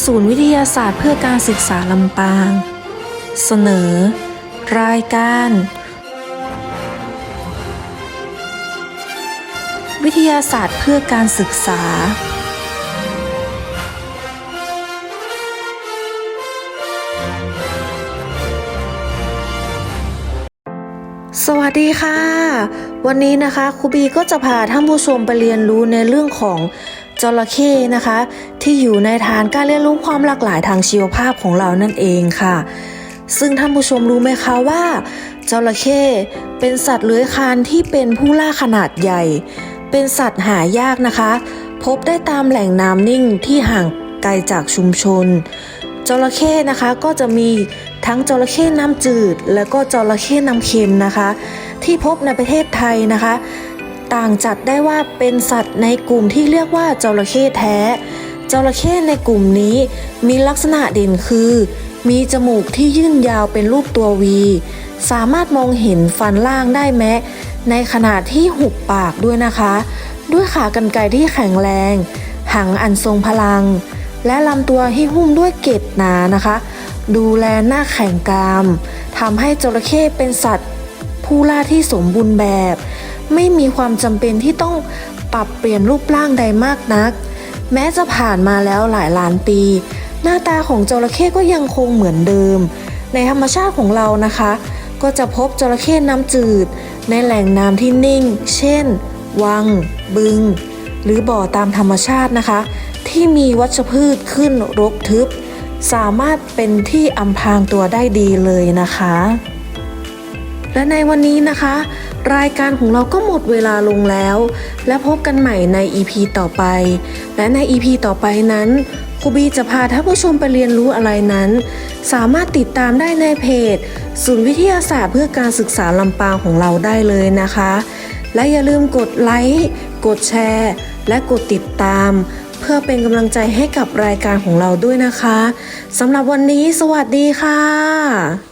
ศูนย์วิทยาศาสตร์เพื่อการศึกษาลำปาง เสนอ รายการ วิทยาศาสตร์เพื่อการศึกษา สวัสดีค่ะ วันนี้นะคะครูบีก็จะพาท่านผู้ชมไปเรียนรู้ในเรื่องของ จระเข้นะคะ ที่อยู่ในฐานการเรียนรู้ความหลากหลายทางชีวภาพของเรานั่นเองค่ะ ซึ่งท่านผู้ชมรู้ไหมคะว่าจระเข้เป็นสัตว์เลื้อยคลานที่เป็นผู้ล่าขนาดใหญ่ เป็นสัตว์หายากนะคะ พบได้ตามแหล่งน้ำนิ่งที่ห่างไกลจากชุมชนจระเข้นะคะก็จะมีทั้งจระเข้น้ำจืด และก็จระเข้น้ำเค็มนะคะ ที่พบในประเทศไทยนะคะ ต่างจัดได้ว่าเป็นสัตว์ในกลุ่มที่เรียกว่าจระเข้แท้ จระเข้ในกลุ่มนี้มีลักษณะเด่นคือ มีจมูกที่ยื่นยาวเป็นรูปตัววี สามารถมองเห็นฟันล่างได้แม้ ในขณะที่หุบปากด้วยนะคะ ด้วยขากรรไกรที่แข็งแรง หางอันทรงพลัง และลำตัวที่หุ้มด้วยเกล็ดหนานะคะ ดูแลหน้าแข็งกรามทำให้จระเข้เป็นสัตว์ผู้ล่าที่สมบูรณ์แบบ ไม่มีความจำเป็นที่ต้องปรับเปลี่ยนรูปร่างใดมากนัก แม้จะผ่านมาแล้วหลายล้านปี หน้าตาของจระเข้ก็ยังคงเหมือนเดิม ในธรรมชาติของเรานะคะ ก็จะพบจระเข้น้ำจืด ในแหล่งน้ำที่นิ่ง เช่น วัง บึง หรือบ่อตามธรรมชาตินะคะ ที่มีวัชพืชขึ้นรกทึบ สามารถเป็นที่อำพรางตัวได้ดีเลยนะคะ และในวันนี้นะคะ รายการของเราก็หมดเวลาลงแล้ว และพบกันใหม่ใน EP ต่อไป และใน EP ต่อไปนั้นครูบีจะพาท่านผู้ชมไปเรียนรู้อะไรนั้น สามารถติดตามได้ในเพจ ศูนย์วิทยาศาสตร์เพื่อการศึกษาลำปางของเราได้เลยนะคะ และอย่าลืมกดไลค์กดแชร์ และกดติดตาม เพื่อเป็นกำลังใจให้กับรายการของเราด้วยนะคะสำหรับวันนี้ สวัสดีค่ะ